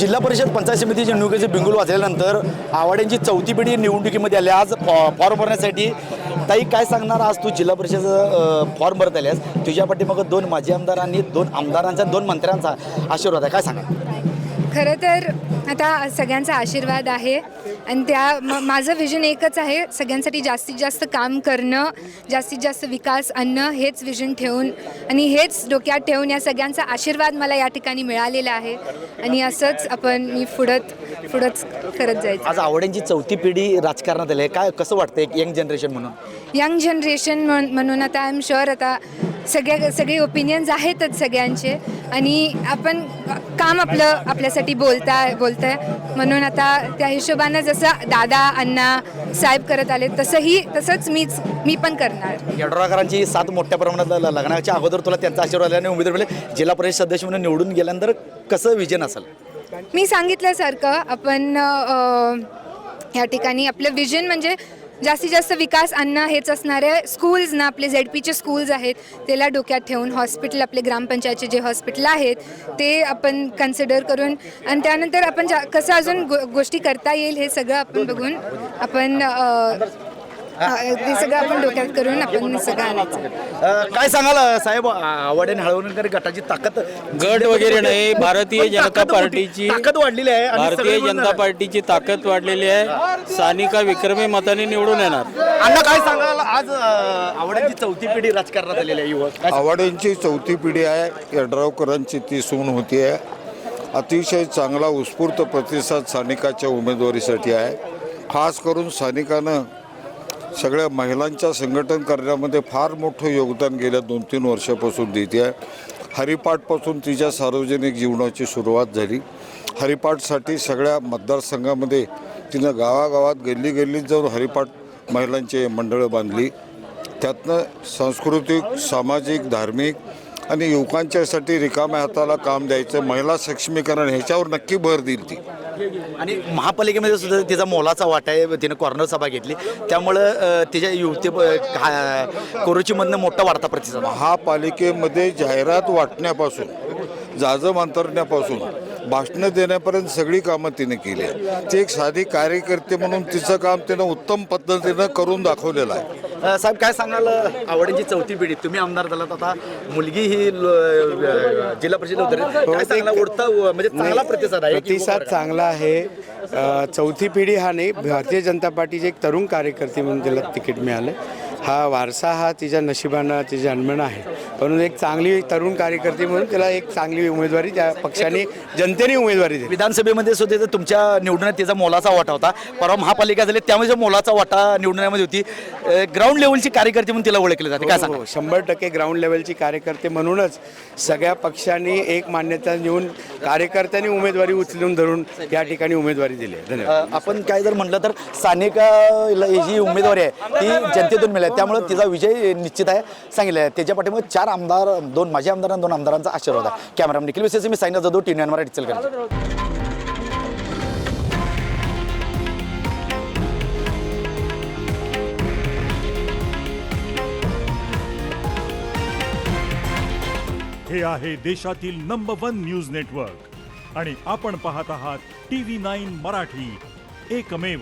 जिल्हा परिषद पंचायत समितीच्या निवडणुकीचे बिंगुल वाजल्यानंतर आवाड्यांची चौथी पिढी निवडणुकीमध्ये आली आज फॉ- फॉर्म भरण्यासाठी. ताई काय सांगणार आज तू जिल्हा परिषद फॉर्म भरत आल्यास तुझ्या पाठीमागं दोन माजी आमदार आणि दोन आमदारांचा दोन मंत्र्यांचा आशीर्वाद आहे. काय सांगा खरं तर आता सगळ्यांचा आशीर्वाद आहे. आणि त्या म माझं विजन एकच आहे सगळ्यांसाठी जास्तीत जास्त काम करणं जास्तीत जास्त विकास आणणं हेच विजन ठेवून आणि हेच डोक्यात ठेवून या सगळ्यांचा आशीर्वाद मला या ठिकाणी मिळालेला आहे. आणि असंच आपण मी पुढत पुढंच करत जायचं. आज आवड्यांची चौथी पिढी राजकारणात आली आहे. काय कसं वाटतं एक यंग जनरेशन म्हणून? यंग जनरेशन म्हणून आता आय एम शुअर आता सगळ्या सगळे ओपिनियन्स आहेतच सगळ्यांचे. आणि आपण काम आपलं आपल्यासाठी बोलताय बोलताय. म्हणून आता त्या हिशोबानं जसं दादा अण्णा साहेब करत आले तसंही तसंच मीच मी पण करणार. येड्राकरांची सात मोठ्या प्रमाणात लग्नाच्या अगोदर तुला त्यांचा आशीर्वाद आणि उमेदवार मिळाले. जिल्हा परिषद सदस्य म्हणून निवडून गेल्यानंतर कसं विजन असेल? मी सांगितल्यासारखं आपण या ठिकाणी आपलं विजन म्हणजे जास्तीत जास्त विकास आणणं हेच असणार आहे स्कूल्स ना आपले झेड पीचे स्कूल्स आहेत त्याला डोक्यात ठेवून हॉस्पिटल आपले ग्रामपंचायतचे जे हॉस्पिटल आहेत ते आपण कन्सिडर करून आणि त्यानंतर आपण जा कसं अजून गो गोष्टी करता येईल हे सगळं आपण बघून आपण ते सगळं आपण डोक्यात करून आपण सगळं आणायचं. अ, काय सांगाल अ, साहेब आवड आणि हळवणकर गटाची ताकद गट वगैरे नाही भारतीय पण जनता ताकद पार्टीची ताकद वाढलेली आहे आणि भारतीय सगळे जनता पार्टीची ताकद वाढलेली आहे. सानिका विक्रमी मताने निवडून येणार. अण्णा काय सांगाल? आज अ, आवड्यांची चौथी पिढी राजकारणात आलेली आहे युवक. काय आवाड्यांची चौथी पिढी आहे. यड्रावकरांची ती सून होती आहे. अतिशय चांगला उत्स्फूर्त प्रतिसाद सानिकाच्या उमेदवारीसाठी आहे. खास करून सानिकानं सगळ्या महिलांच्या संघटन करण्यामध्ये फार मोठं योगदान गेल्या दोन तीन वर्षापासून देते आहे. हरिपाठपासून तिच्या सार्वजनिक जीवनाची सुरुवात झाली. हरिपाठसाठी सगळ्या मतदारसंघामध्ये तिनं गावागावात गल्ली गल्लीत जाऊन हरिपाठ महिलांची मंडळं बांधली. त्यातनं सांस्कृतिक सामाजिक धार्मिक आणि युवकांच्यासाठी रिकाम्या हाताला काम द्यायचं महिला सक्षमीकरण ह्याच्यावर नक्की भर देईल ती. आणि महापालिकेमध्ये सुद्धा तिचा मोलाचा वाटा आहे तिने कॉर्नर सभा घेतली. त्यामुळं तिच्या युवती कोरोचीमधनं मोठा वाढता प्रतिसाद. महापालिकेमध्ये जाहिरात वाटण्यापासून जाजम अंतरण्यापासून भाषणं देण्यापर्यंत सगळी कामं तिने केली आहे ती एक साधी कार्यकर्ते म्हणून तिचं काम तिनं उत्तम पद्धतीनं करून दाखवलेलं आहे. साहेब काय सांगाल आवडीची चौथी पिढी? तुम्ही आमदार झालात आता मुलगी ही जिल्हा परिषद सांगला उडता म्हणजे चांगला प्रतिसाद आहे प्रतिसाद चांगला आहे. चौथी पिढी हा नाही भारतीय जनता पार्टीचे एक तरुण कार्यकर्ते म्हणून तिला तिकीट मिळालं. हा वारसा हा तिच्या नशिबानं तिच्या जन्मनं आहे. म्हणून एक चांगली तरुण कार्यकर्ते म्हणून तिला एक चांगली उमेदवारी त्या पक्षाने जनतेने उमेदवारी दिली. विधानसभेमध्ये सुद्धा तुमच्या निवडण्यात तिचा मोलाचा वाटा होता. परवा महापालिका झाली त्यामुळे जो मोलाचा वाटा निवडण्यामध्ये होती ग्राउंड लेवलची कार्यकर्ते म्हणून तिला ओळखले जाते. काय सांगा हो शंभर टक्के ग्राउंड लेवलची कार्यकर्ते म्हणूनच सगळ्या पक्षांनी एक मान्यता देऊन कार्यकर्त्यांनी उमेदवारी उचलून धरून या ठिकाणी उमेदवारी दिली धन्यवाद. आपण काय जर म्हटलं तर सानिका ही जी उमेदवारी आहे ती जनतेतून मिळाली त्यामुळे तिचा विजय निश्चित आहे. सांगितलं आहे. त्याच्या पाठीमागे चार आमदार दोन माजी आमदार आणि दोन आमदारांचा आशीर्वाद आहे. कॅमेरा निखिल विशेष मी साईना जाधव टी व्ही मराठी करतो हे आहे देशातील नंबर वन न्यूज नेटवर्क आणि आपण पाहत आहात टी व्ही नाईन मराठी. एकमेव